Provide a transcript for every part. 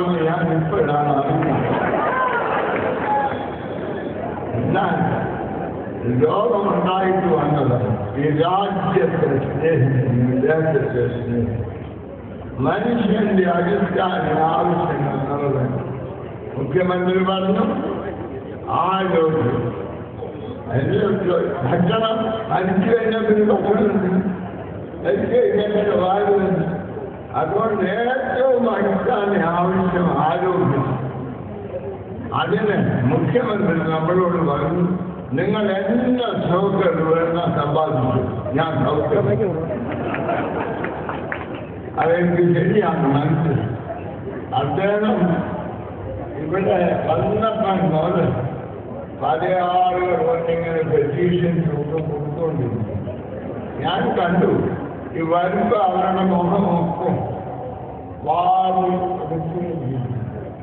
ഉണ്ടെന്ന് ഞാൻ ഇപ്പോഴാണ് അറിയുന്നത് എന്നാൽ രോഗമുണ്ടായിട്ട് വന്നത് ഈ രാജ്യത്തെ സ്നേഹിക്കുന്നു വിദേശത്തെ സ്നേഹിക്കുന്നു മനുഷ്യന്റെ അടിസ്ഥാന ആവശ്യങ്ങൾ നിറവേറ്റും മുഖ്യമന്ത്രി പറഞ്ഞു ആരോഗ്യം അതിന് ഭക്ഷണം അടിച്ചു കഴിഞ്ഞാൽ പിന്നെ ഭക്ഷണം അടിച്ചു കഴിഞ്ഞാൽ വാഴുന്നുണ്ട് അതുകൊണ്ട് ഏറ്റവും അടിസ്ഥാന ആവശ്യം ആരോഗ്യം. അതിന് മുഖ്യമന്ത്രി നമ്മളോട് പറഞ്ഞു നിങ്ങൾ എല്ലാ സൗകര്യം വേണ്ട സമ്പാദിച്ചു ഞാൻ സൗകര്യം. അതെനിക്ക് ശരിയാണ് മനസ്സിൽ അദ്ദേഹം ഇവിടെ വന്നപ്പോൾ മുതൽ പല ആളുകൾ വന്നിങ്ങനെ പെറ്റീഷൻസ് ഒക്കെ കൊടുത്തോണ്ടിരുന്നു. ഞാൻ കണ്ടു. വരുമ്പോ അവരുടെ മുഖമൊക്കെ വാറി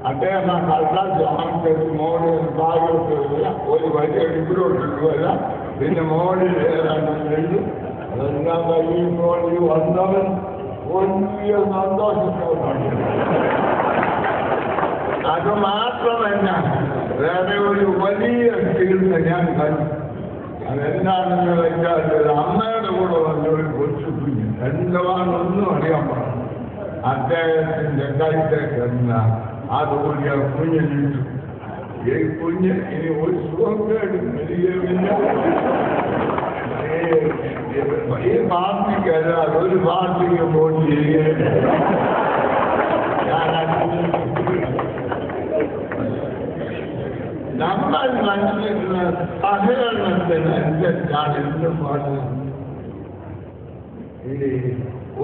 അദ്ദേഹം കള്ള ജാമത്തിൽ മോളിൽ ഭാഗത്തില്ല ഒരു വലിയ ഇവിടോട്ടില്ല പിന്നെ മോളിൽ ഏതാണ്ട് എഴുതും അതെല്ലാം കഴിയുമ്പോൾ ഈ വന്നവൻ വലിയ സന്തോഷത്തോടാണ്. അത് മാത്രമല്ല വേറെ ഒരു വലിയ ഫീൽഡ് ഞാൻ കണ്ടു. അതെന്താണെന്ന് വെച്ചാൽ അമ്മയുടെ കൂടെ വന്നൊരു കൊച്ചു കുഞ്ഞ്. എന്തുവാണെന്നും അറിയാൻ പാടില്ല. അദ്ദേഹത്തിന്റെ കൈത്തേക്ക് എന്നാ അതുകൊണ്ട് ആ കുഞ്ഞിനിട്ടു ഈ കുഞ്ഞ് ഇനി ഒരു സുഖക്കേടും വരികയുമില്ല ഈ പാർട്ടിക്കല്ല ഒരു പാർട്ടിക്ക് പോയി ചെയ്യുകയില്ല നമ്മൾ മനസ്സിലുള്ള സഹകരണത്തിന് അനുസരിച്ചാണ് എന്തും പാടുന്നത്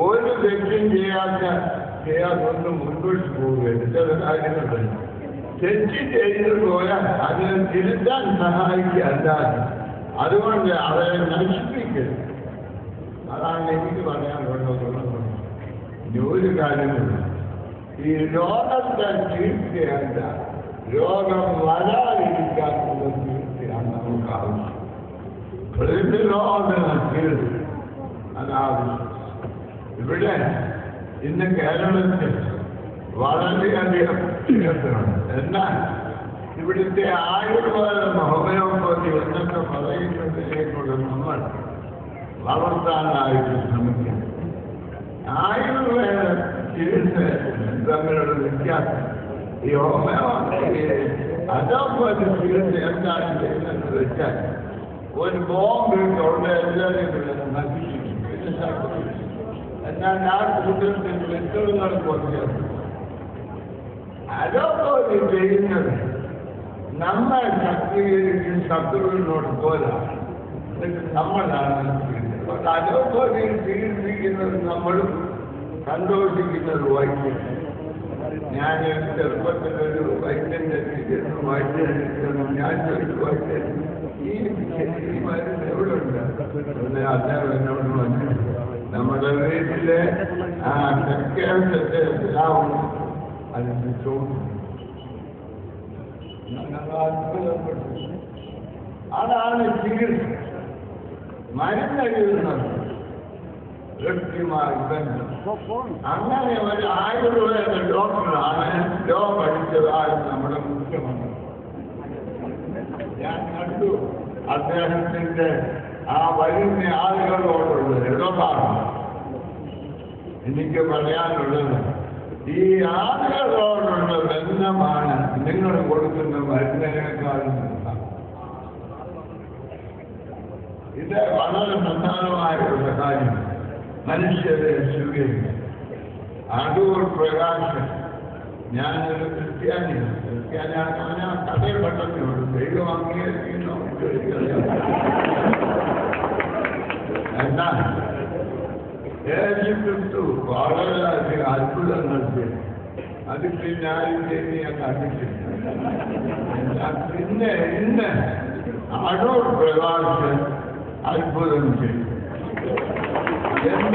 ഒരു തെറ്റും ചെയ്യാത്ത ചെയ്യാത്തൊന്ന് മുൻപോട്ട് പോവുകയാണ് ചില കാര്യങ്ങളുണ്ട് തെറ്റ് ചെയ്തു പോയാൽ അതിനെ തിരുത്താൻ സഹായിക്കല്ലാതെ അതുകൊണ്ട് അവരെ നശിപ്പിക്കരുത് അതാണ് എനിക്ക് പറയാനുള്ളത് ഒരു കാര്യമുണ്ട് ഈ ലോകത്തെ ചികിത്സയല്ല രോഗം വരാതിരിക്കാനുള്ള ചികിത്സയാണ് നമുക്ക് ആവശ്യം പ്രതിരോധ ചികിത്സ അതാവശ്യം ഇവിടെ ഇന്ന് കേരളത്തിൽ വളരെയധികം ചികിത്സയുണ്ട് എന്നാൽ ഇവിടുത്തെ ആയുർവേദം ഹോമിയോപ്പതി എന്നൊക്കെ പറയുന്നതിനെക്കൂടെ നമ്മൾ വളർത്താനായിട്ട് ശ്രമിക്കാം ആയുർവേദ ചികിത്സ തമ്മിലുള്ള വ്യത്യാസം ചികിത്സ എന്താണ് ചെയ്യുന്നത് വെച്ചാൽ ഒരു ബോംബ് തൊണ്ട എല്ലാവരും നശിപ്പിക്കും പിന്നെ ശക്തി എന്നാൽ ആ കൂട്ടത്തിൽ അതൊക്കെ ഒരു ചെയ്യുന്നത് നമ്മൾ ശക്തീകരിക്കും ശത്രുവിനോട് എന്നിട്ട് നമ്മളാണ് അതൊക്കെ ചികിത്സിക്കുന്നത് നമ്മളും സന്തോഷിക്കുന്നത് വൈദ്യം ഞാൻ ചെറുപ്പത്തിൽ ഒരു വൈദ്യന്റെ ചികിത്സ വൈദ്യം ഞാൻ ചോദിച്ചു വൈദ്യൻ ഈ ഈ മരുന്ന് എവിടെ ഉണ്ട് ഉടനെ അദ്ദേഹം എന്നോട് പറഞ്ഞു നമ്മുടെ വീട്ടിലെ ആ തെക്കേസത്തെ പിതാവും അതിന് ചോദിച്ചു ഞങ്ങൾ അത്ഭുതപ്പെട്ടു അതാണ് ചികിത്സ മരുന്നെഴുതുന്നത് കൃത്യമായി ബന്ധം അങ്ങനെ ഒരു ആയുർവേദ ഡോക്ടറാണ്. ലോ പഠിച്ചതാണ് നമ്മുടെ മുഖ്യമന്ത്രി. ഞാൻ കണ്ടു അദ്ദേഹത്തിന്റെ ആ വരുന്ന ആളുകളോടുള്ള ഇടപാട് എനിക്ക് പറയാനുള്ളത് ഈ ആളുകളോടുള്ള ബന്ധമാണ് നിങ്ങൾ കൊടുക്കുന്ന മരുന്നിനേക്കാളും. ഇത് വളരെ പ്രധാനമായിട്ടുള്ള കാര്യമാണ് കാര്യം. മനുഷ്യരെ സ്വീകരിക്കും. അടൂർ പ്രകാശൻ ഞാനൊരു ക്രിസ്ത്യാനിയാണ്. ക്രിസ്ത്യാനിയാണ് ഞാൻ കഥയിൽ പെട്ടെന്നുള്ളൂ ദൈവം അംഗീകരിക്കുന്നു എന്നാൽ യേശു ക്രിസ്തു വളരെയധികം അത്ഭുതങ്ങൾ ചെയ്തു. അത് പിന്നെ ആരും ചെയ്ത് ഞാൻ കണ്ടിട്ടില്ല. പിന്നെ ഇന്ന് അടൂർ പ്രകാശൻ അത്ഭുതം ചെയ്തു.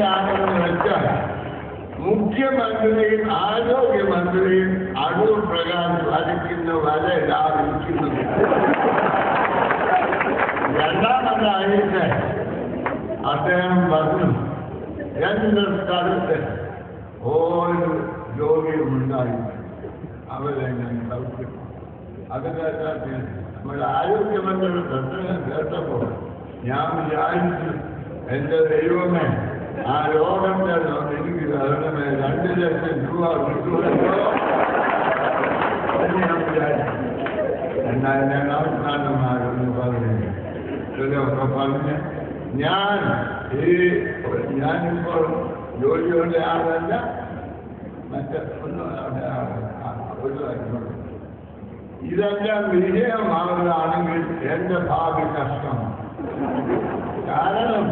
എന്താണെന്ന് വെച്ചാൽ മുഖ്യമന്ത്രിയും ആരോഗ്യമന്ത്രിയും അടൂർ പ്രകാശ് വരയ്ക്കുന്ന വര ലാഭിക്കുന്നത് രണ്ടാമതായിട്ട് അദ്ദേഹം പറഞ്ഞു എന്റെ സ്ഥലത്ത് ഒരു രോഗിയും ഉണ്ടായില്ല അവരെ ഞാൻ സൗഖ്യം. അത് കേട്ടാൽ നമ്മുടെ ആരോഗ്യമന്ത്രിയുടെ പ്രശ്നം കേട്ടപ്പോൾ ഞാൻ വിചാരിച്ചു എന്റെ ദൈവമേ ആ രോഗത്തെ എനിക്ക് തരണമേ രണ്ട് ലക്ഷം രൂപ കിട്ടുമല്ലോ ഞാൻ വിചാരിച്ചു എന്നാൽ ഞാൻ അവസാനമാരെന്ന് പറഞ്ഞു ചിലരൊക്കെ പറഞ്ഞ് ഞാൻ ഈ ഞാനിപ്പോൾ ജോലിയുള്ള ആളല്ല. മറ്റേ ഒന്നും ഒരു കാര്യമുണ്ട് ഇതെല്ലാം വിജയമാവുകയാണെങ്കിൽ എന്റെ ഭാവി കഷ്ടമാണ് കാരണം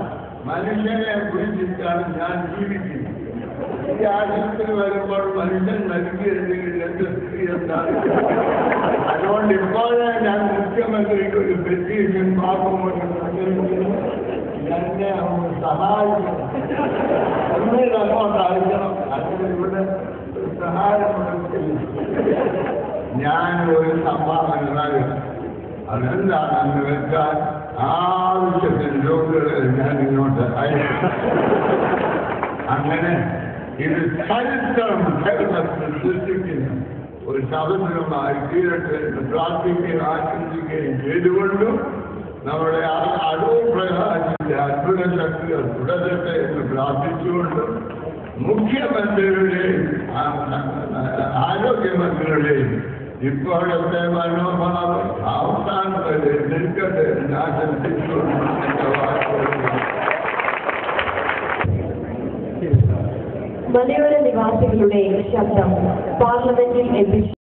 മനുഷ്യനെ കുറിച്ചിട്ടാണ് ഞാൻ ജീവിക്കുന്നത്. ഈ ആശുപത്രി വരുമ്പോൾ മനുഷ്യൻ നൽകിയിരുന്നെങ്കിൽ എന്താണ് അതുകൊണ്ട് ഇപ്പോഴേ ഞാൻ മുഖ്യമന്ത്രിക്ക് ഒരു പെറ്റീഷൻ പാപമൊക്കെ എന്നെ ഒന്ന് സഹായിക്കണം. ഒന്നിൽ അങ്ങോട്ട് അയക്കണം. അതിന് ഇവിടെ സഹായം ഞാൻ ഒരു സംഭാവന നൽകും അതെന്താണെന്ന് വെച്ചാൽ ആവശ്യത്തിന് രോഗികളെ അങ്ങനെ ഇത് ചരിത്രം സൃഷ്ടിക്കുന്നു ഒരു സഹോദരമായി തീരട്ടെ പ്രാർത്ഥിക്കുകയും ആശംസിക്കുകയും ചെയ്തുകൊണ്ടും നമ്മുടെ അടൂർ പ്രകാശിന്റെ അത്ഭുത ശക്തികൾ തുടരട്ടെ എന്ന് പ്രാർത്ഥിച്ചുകൊണ്ടും മുഖ്യമന്ത്രിയുടെയും ആരോഗ്യമന്ത്രിയുടെയും ഇപ്പോഴത്തെ മനോഭാവം അവസാനം വരെ നിൽക്കട്ടെ എന്ന് ആശംസിച്ചുകൊണ്ടും മലയോര നിവാസികളുടെ ശബ്ദം പാർലമെന്റിൽ എത്തിച്ചു